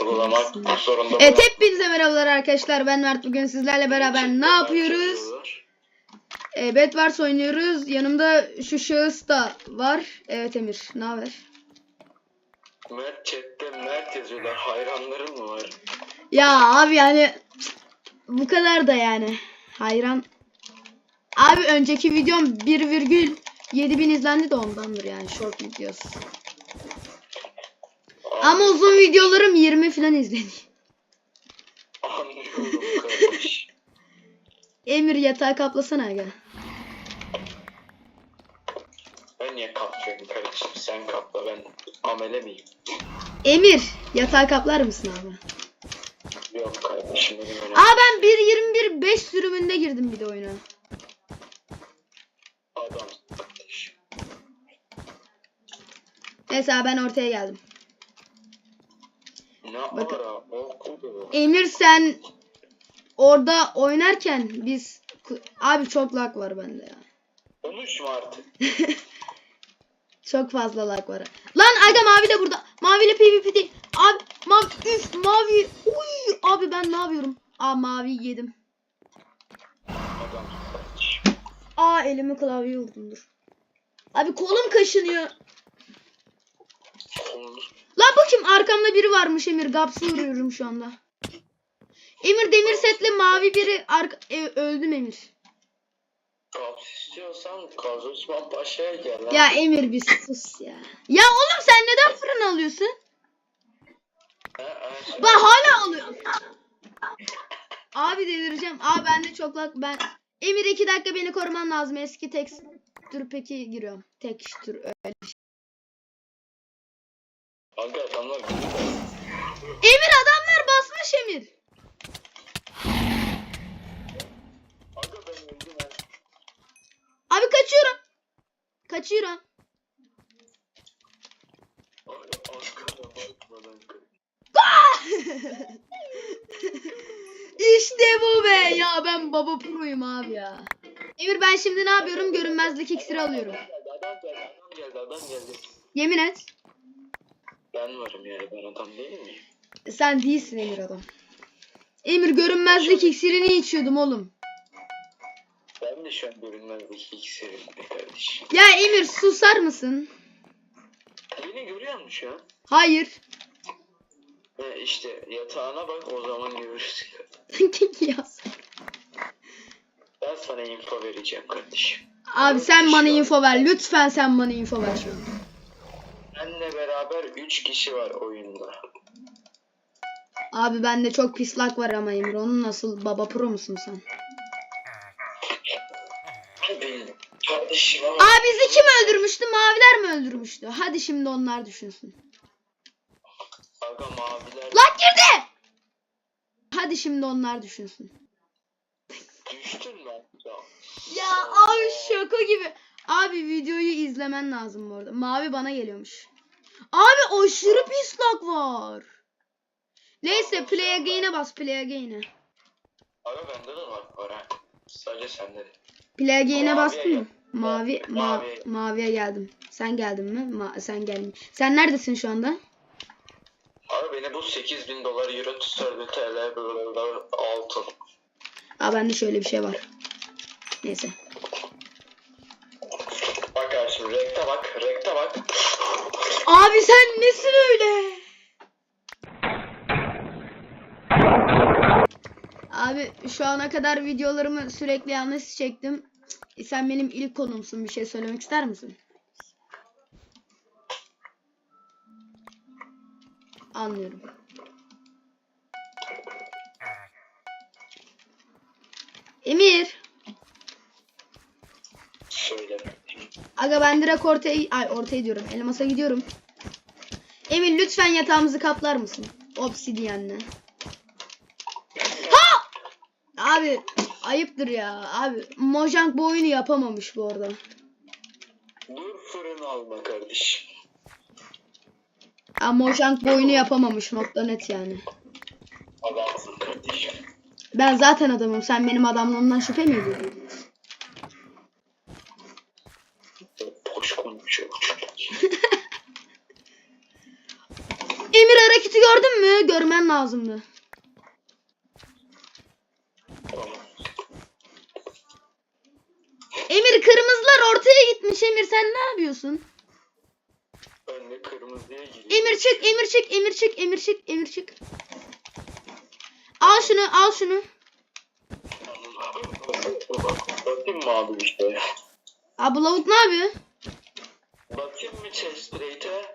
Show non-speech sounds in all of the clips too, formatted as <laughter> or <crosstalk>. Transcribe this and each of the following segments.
sorgulamak zorunda Evet hepinize merhabalar arkadaşlar. Ben Mert. Bugün sizlerle beraber ne yapıyoruz? E, Bedwars oynuyoruz. Yanımda şu şahıs da var. Evet Emir. Ne haber? Mert chatte Mert yazıyorlar. Hayranların mı var? Ya abi yani bu kadar da yani. Hayran. Abi önceki videom 1,7 bin izlendi de ondandır yani short videosu. Ama uzun videolarım 20 falan izleniyor. Anlıyorum <laughs> kardeş. Emir yatağı kaplasana aga. Ben niye kaplıyorum kardeşim? Sen kapla ben amele miyim? Emir yatağı kaplar mısın abi? Yok kardeşim benim öyle. Aa ben 1.21 5 sürümünde girdim bir de oyuna. Adam. Neyse ben ortaya geldim. Ne. Emir sen orada oynarken biz abi çok lag var bende ya. Konuşma artık. <laughs> Çok fazla lag var. Lan aga mavi de burada. Maviyle PvP değil. Abi mavi üf mavi. Uy abi ben ne yapıyorum? Aa mavi yedim. Aa elimi klavyeye vurdum dur. Abi kolum kaşınıyor. Lan bakayım arkamda biri varmış Emir. Gapsı vuruyorum şu anda. Emir demir setli mavi biri arka e, öldüm Emir. Kaps istiyorsan Kaz Osman Paşa'ya gel lan. Ya Emir bir sus ya. Ya oğlum sen neden fırın alıyorsun? Ben hala alıyorum. Abi delireceğim. Abi ben de çok lag ben. Emir iki dakika beni koruman lazım. Eski tek tür peki giriyorum. Tek tür öyle. Aga adamlar. Emir adamlar basmış Emir. Aga ben öldüm ha. Abi kaçıyorum. Kaçıyorum. Bakmadan <laughs> işte bu be. Ya ben baba proyum abi ya. Emir ben şimdi ne yapıyorum? Görünmezlik iksiri alıyorum. Adam geldi, adam geldi, adam geldi. Yemin et. Ben varım yani, ben adam değil miyim? Sen değilsin Emir adam. Emir görünmezlik iksirini içiyordum oğlum. Ben de şu an görünmezlik iksirimde kardeşim. Ya Emir susar mısın? Beni görüyor musun şu an? Hayır. <laughs> He işte yatağına bak o zaman görürsün. Yaz. Ben sana info vereceğim kardeşim. Abi sen bana info ver. Lütfen sen bana info ver şu an. Benle beraber 3 kişi var oyunda. Abi bende çok pislak var ama Emir. Onun nasıl baba pro musun sen? Kardeşim ama Aa bizi kim öldürmüştü? Maviler mi öldürmüştü? Hadi şimdi onlar düşünsün. aga maviler Lan girdi! Hadi şimdi onlar düşünsün. düştün mü? Ya. Ya abi şaka gibi. Abi videoyu izlemen lazım bu arada. Mavi bana geliyormuş. Abi aşırı pislak var. Neyse play again'e bas play again'e. Aga bende de var var ha. Sadece sende de. Play again'e bastın mı? Mavi, ma Mavi. maviye geldim. Sen geldin mi? Ma sen geldin. Sen neredesin şu anda? Abi beni bu 8000 dolar euro tutardı TL blablabla, altın. Aa bende şöyle bir şey var. Neyse. Rekte bak rekte bak. Abi sen nesin öyle? Abi şu ana kadar videolarımı sürekli yanlış çektim. Sen benim ilk konumsun. Bir şey söylemek ister misin? Anlıyorum. Emir. Aga ben direkt ortaya, ay ortaya diyorum. Elmas'a gidiyorum. Emir lütfen yatağımızı kaplar mısın? Obsidiyenle. Ha! Abi ayıptır ya. Abi Mojang bu oyunu yapamamış bu arada. Dur fırın alma kardeşim. Ha, Mojang bu oyunu yapamamış nokta net yani. Adamsın kardeşim. Ben zaten adamım. Sen benim adamlığımdan şüphe mi ediyorsun? Gördün mü? Görmen lazımdı. Emir kırmızılar ortaya gitmiş. Emir sen ne yapıyorsun? Ben de kırmızıya gireyim. Emir çık, Emir çık, Emir çık, Emir çık, Emir çık. Al şunu, al şunu. Bakayım mı abi işte? Abi lavuk ne yapıyor? Bakayım mı chest plate'e?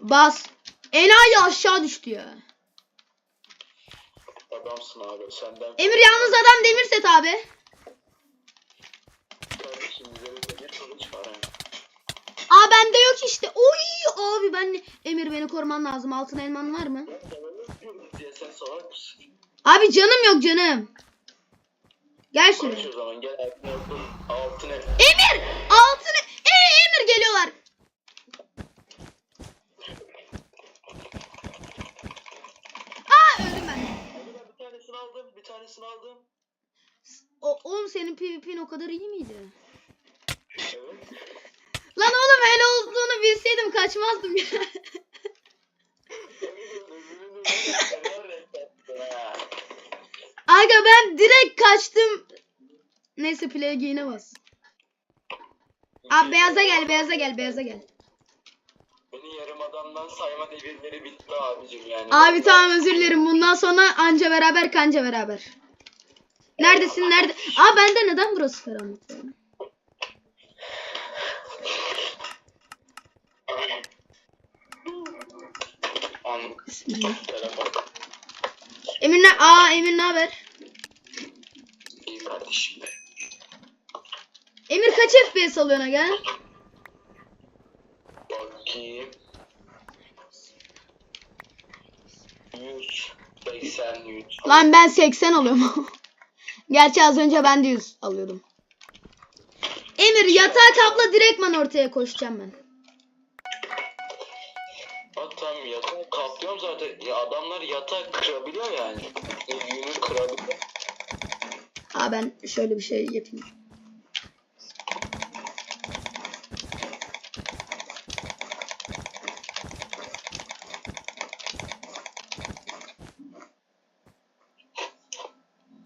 Bas. Enayi aşağı düştü ya. Adamsın abi senden. Emir yalnız adam demir set abi. Kardeşim bir kılıç var. Aa bende yok işte. Oy abi ben Emir beni koruman lazım. Altın elman var mı? Abi canım yok canım. Gel şuraya. Emir! Altın e Emir geliyorlar. Aa öldüm ben. Hadi ben bir tanesini aldım bir tanesini aldım. O, oğlum senin PvP'in o kadar iyi miydi? Evet. Lan oğlum öyle olduğunu bilseydim kaçmazdım ya. Aga ben direkt kaçtım. Neyse play gain'e bas. Abi beyaza gel beyaza gel beyaza gel. Beni yarım adamdan sayma devirleri bitti abicim yani. Abi tamam özür dilerim. Bundan sonra anca beraber kanca beraber. Neredesin nerede? Aa bende neden burası karanlık? Bismillah. Emir ne? Aa Emir ne haber? İyi kardeşim. Emir kaç FPS alıyorsun aga? Bakayım. 100 80 100. Lan ben 80 alıyorum. <laughs> Gerçi az önce ben de 100 alıyordum. Emir yatağı kapla direktman ortaya koşacağım ben. Ha tamam yatağı kaplıyorum zaten. Ya adamlar yatağı kırabiliyor yani. Yünü kırabiliyor. Aa ben şöyle bir şey yapayım.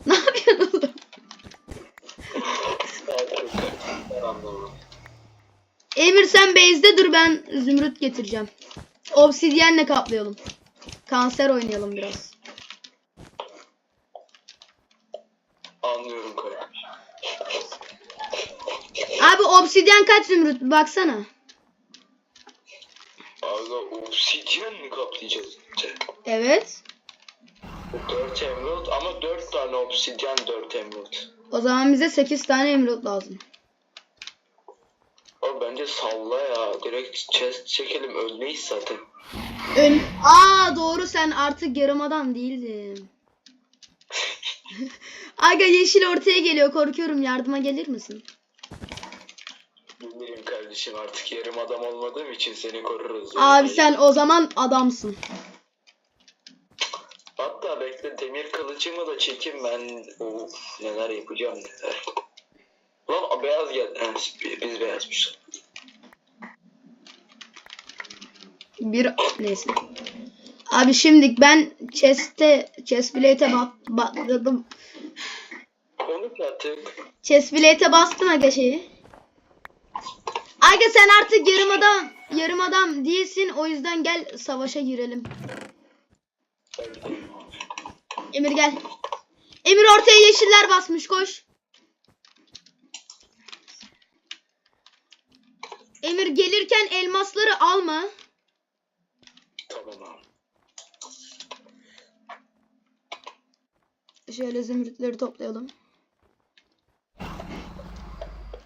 Ne yapıyorsun oğlum? Ben anlamadım. Emir sen base'de dur ben zümrüt getireceğim. Obsidyenle kaplayalım. Kanser oynayalım biraz. Anlıyorum kardeşim. Abi obsidyen kaç zümrüt baksana. Aga obsidyen mi kaplayacağız? Evet. 4 emerald ama 4 tane obsidyen 4 emerald. O zaman bize 8 tane emerald lazım. Bence salla ya. Direkt chest çekelim ölmeyiz zaten. Ön... Aa doğru sen artık yarım adam değildin. <laughs> Aga yeşil ortaya geliyor korkuyorum yardıma gelir misin? Bilmiyorum kardeşim artık yarım adam olmadığım için seni koruruz. Abi sen o zaman adamsın. Hatta bekle demir kılıcımı da çekeyim ben. Of neler yapacağım neler. Lan beyaz geldi. Ha, biz beyazmış. Bir neyse. Abi şimdi ben chest'e chest bak bakladım. Konuş artık. Chest plate'e bastım aga şeyi. Aga sen artık yarım adam yarım adam değilsin o yüzden gel savaşa girelim. Emir gel. Emir ortaya yeşiller basmış koş. Emir gelirken elmasları alma. Tamam abi. Şöyle zümrütleri toplayalım.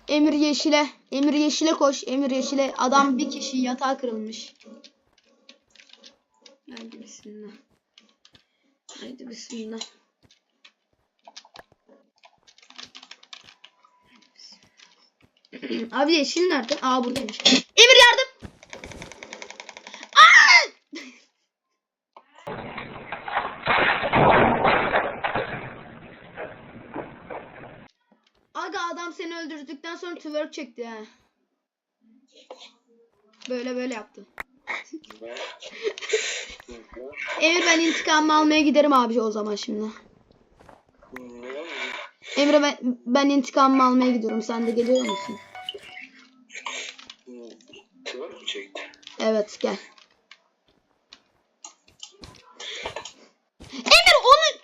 Emir yeşile. Emir yeşile koş. Emir yeşile. Adam bir kişi yatağı kırılmış. Haydi bismillah. Haydi bismillah. <clears throat> Abi yeşil nerede? Aa buradaymış. Emir yardım. Aa! Aga adam seni öldürdükten sonra twerk çekti ha. Böyle böyle yaptı. <laughs> Emir ben intikamımı almaya giderim abi o zaman şimdi. Emre ben, ben intikamımı almaya gidiyorum. Sen de geliyor musun? Twerk mü çekti? Evet gel. Emir onu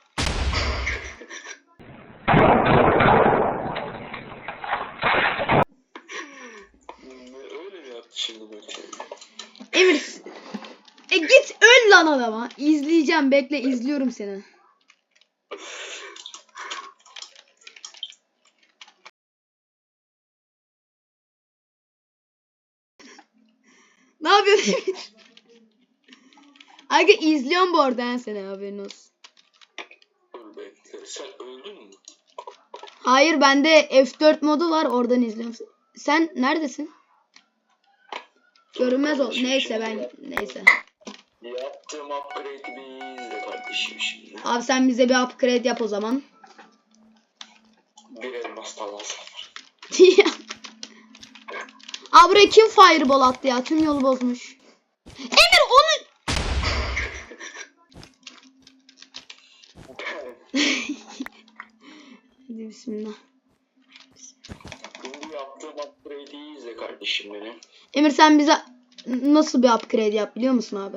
Ne, Öyle mi yaptı şimdi bu? Emir e git öl lan adama. İzleyeceğim bekle izliyorum seni. Ne yapıyorsun? Aga izliyorum bu arada ben seni haberin olsun. Sen öldün mü? Hayır bende F4 modu var oradan izliyorum. Sen neredesin? Görünmez ol. Neyse ben neyse. Yaptığım upgrade'i bir izle kardeşim şimdi. Abi sen bize bir upgrade yap o zaman. Bir elmas daha <laughs> Abi buraya kim fireball attı ya? Tüm yolu bozmuş. Emir onu... Hadi bismillah. Şimdi yaptığım upgrade'i izle kardeşim benim. Emir sen bize nasıl bir upgrade yap biliyor musun abi?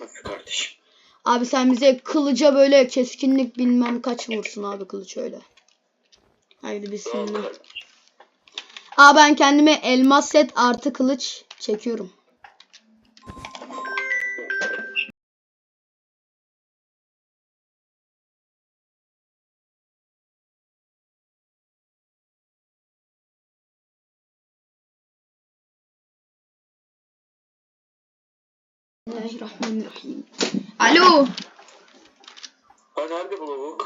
Nasıl kardeşim? Abi sen bize kılıca böyle keskinlik bilmem kaç vursun abi kılıç öyle. Haydi bismillah. Aa ben kendime elmas set artı kılıç çekiyorum. Bismillahirrahmanirrahim. Alo. Ha nerede bu?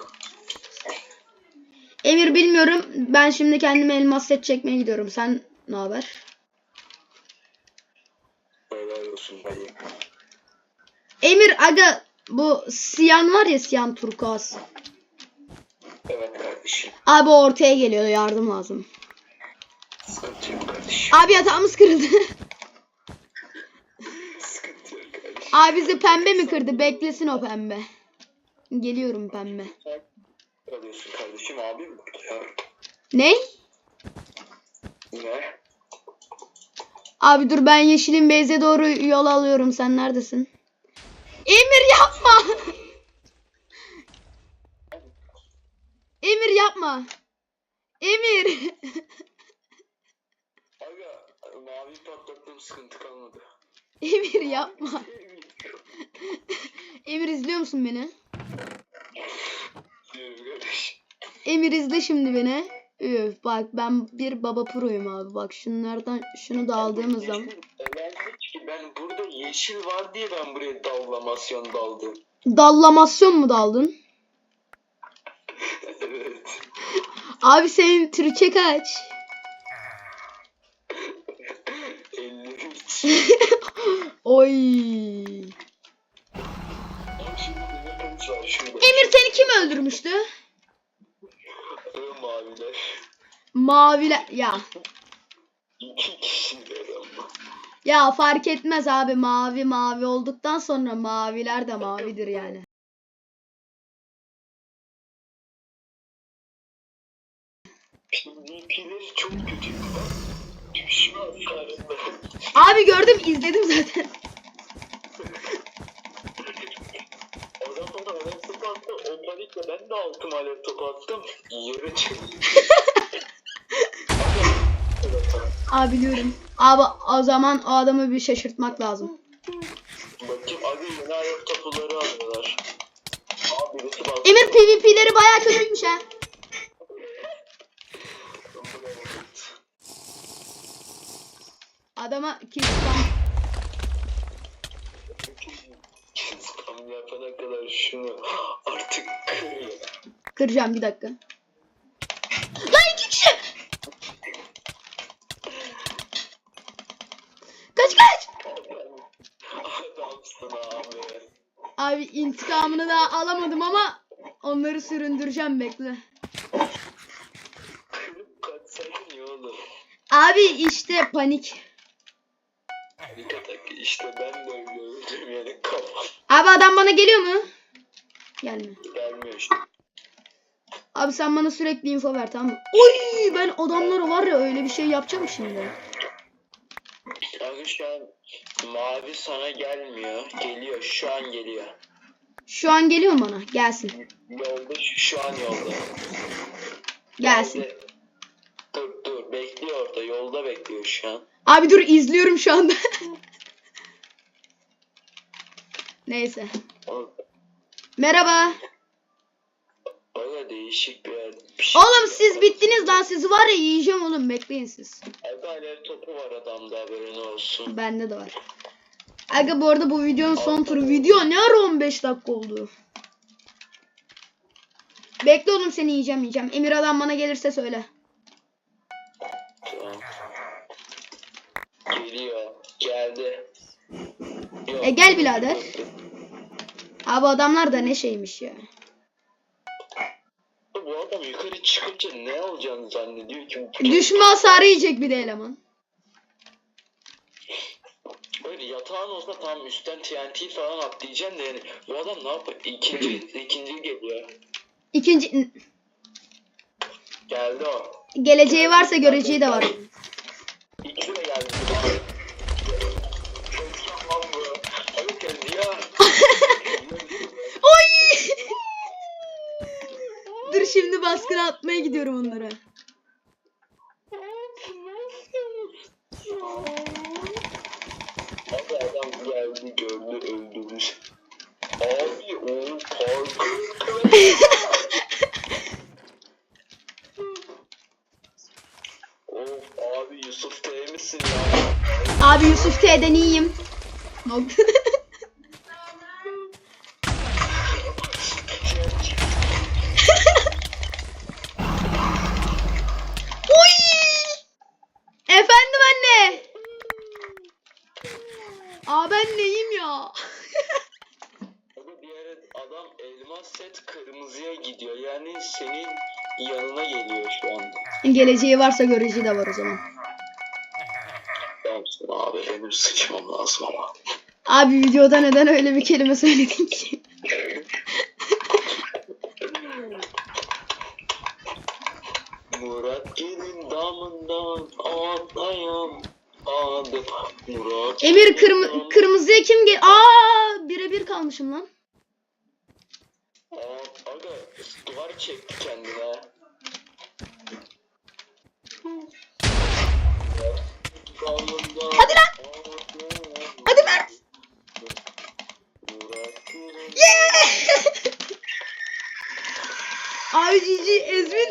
Emir bilmiyorum. Ben şimdi kendime elmas set çekmeye gidiyorum. Sen ne haber? Helal olsun dayı. Emir aga bu siyan var ya siyan turkuaz. Evet kardeşim. Abi ortaya geliyor yardım lazım. Sıkıntı yok kardeşim. Abi yatağımız kırıldı. Sıkıntı yok kardeşim. Abi bizi pembe mi kırdı? Beklesin o pembe. Geliyorum pembe. Alıyorsun kardeşim abi ya? Ne? Ne? Abi dur ben yeşilin beyze doğru yol alıyorum. Sen neredesin? Emir yapma. Emir yapma. Emir. Aga mavi patlattığım sıkıntı kalmadı. Emir yapma. <laughs> Emir izliyor musun beni? Diyorum kardeşim. Emir izle şimdi beni. Üf bak ben bir baba proyum abi. Bak şunlardan şunu da aldığımız zaman. Ben burada yeşil var diye ben buraya dallamasyon daldım. Dallamasyon mu daldın? <laughs> evet. Abi senin Türkçe kaç? <laughs> 53. <laughs> Oy. Emir seni kim öldürmüştü? Ö maviler. Maviler. Ya. Ya fark etmez abi mavi mavi olduktan sonra maviler de mavidir yani. Abi gördüm izledim zaten. Attı. Ben de altıma alev topu attım. Yere çıktı. <laughs> Abi biliyorum. Abi o zaman o adamı bir şaşırtmak lazım. Bakayım abi yeni alev topuları alıyorlar. Abi birisi bastı. Emir PvP'leri bayağı kötüymüş ha. Adama kill spam. Yapana kadar şunu artık kır. Kıracağım bir dakika. Lan iki kişi. Kaç kaç. Adamsın abi. Abi intikamını daha alamadım ama onları süründüreceğim bekle. Abi işte panik. İşte ben de öyle yani kafam Abi adam bana geliyor mu? Gelmiyor. gelmiyor işte. Abi sen bana sürekli info ver tamam mı? Oy ben adamlara var ya öyle bir şey yapacağım şimdi. Abi şu an mavi sana gelmiyor. Geliyor şu an geliyor. Şu an geliyor mu bana? Gelsin. Yolda şu, an yolda. Gelsin. Dur dur bekliyor orada yolda bekliyor şu an. Abi dur izliyorum şu anda. Neyse. Merhaba. Öyle değişik bir yer. Bir şey Oğlum siz bittiniz lan sizi var ya yiyeceğim oğlum bekleyin siz. Abi alev topu var adamda haberin olsun. Bende de var. Aga bu arada bu videonun son turu. Video ne ara 15 dakika oldu. Bekle oğlum seni yiyeceğim yiyeceğim. Emir adam bana gelirse söyle. Geliyor. Geldi. Yok. E gel birader. Abi adamlar da ne şeymiş ya. Bu adam yukarı çıkınca ne olacağını zannediyor ki. Düşme hasarı yiyecek bir de eleman. Böyle yatağın olsa tam üstten TNT falan atlayacaksın da yani bu adam ne yapıyor? İkinci, ikinci geliyor. İkinci Geldi o. geleceği varsa göreceği de var. İkisi de geldi. Oy! Dur şimdi baskını atmaya gidiyorum onlara. Abi adam geldi gördü öldürmüş. Abi o parkur. of abi Yusuf T misin ya? T'den iyiyim. <laughs> Oy! Efendim anne. Aa ben neyim ya? Bir adam elmas set kırmızıya gidiyor. Yani senin yanına geliyor şu an. Geleceği varsa göreceği de var o zaman. Abi benim sıçmam lazım ama. Abi videoda neden öyle bir kelime söyledin ki? Murat gelin damından atlayam. Adı Murat. Emir damından- kırmızıya kim gel? Aa birebir kalmışım lan. Aa, aga duvar çekti kendine. Cici Ezmin.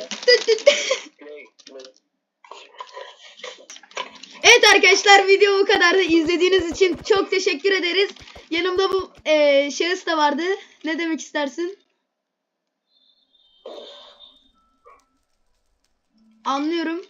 Evet arkadaşlar video bu kadar. İzlediğiniz için çok teşekkür ederiz. Yanımda bu eee şahıs da vardı. Ne demek istersin? Anlıyorum.